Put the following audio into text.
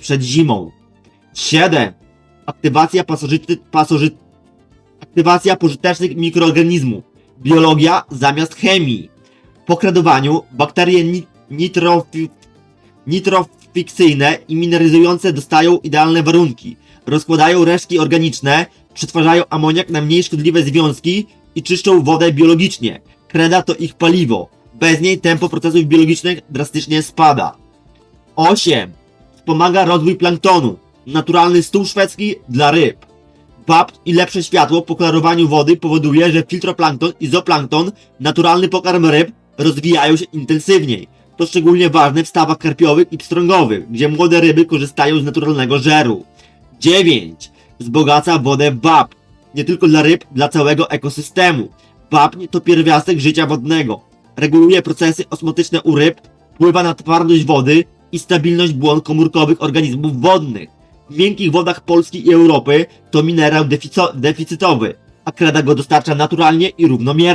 przed zimą. 7. Aktywacja pasożyty, pasoży, aktywacja pożytecznych mikroorganizmów. Biologia zamiast chemii. Po kredowaniu bakterie ni, nitrofi, nitrofikcyjne i mineralizujące dostają idealne warunki. Rozkładają resztki organiczne, przetwarzają amoniak na mniej szkodliwe związki i czyszczą wodę biologicznie. Kreda to ich paliwo. Bez niej tempo procesów biologicznych drastycznie spada. 8. Wspomaga rozwój planktonu. Naturalny stół szwedzki dla ryb. BAP i lepsze światło po klarowaniu wody powoduje, że filtroplankton i zooplankton, naturalny pokarm ryb, rozwijają się intensywniej. To szczególnie ważne w stawach karpiowych i pstrągowych, gdzie młode ryby korzystają z naturalnego żeru. 9. Wzbogaca wodę BAP. Nie tylko dla ryb, dla całego ekosystemu. Wapń to pierwiastek życia wodnego. Reguluje procesy osmotyczne u ryb, wpływa na twardоść wody i stabilność błon komórkowych organizmów wodnych. W miękkich wodach Polski i Europy to minerał defico- deficytowy, a kreda go dostarcza naturalnie i równomiernie.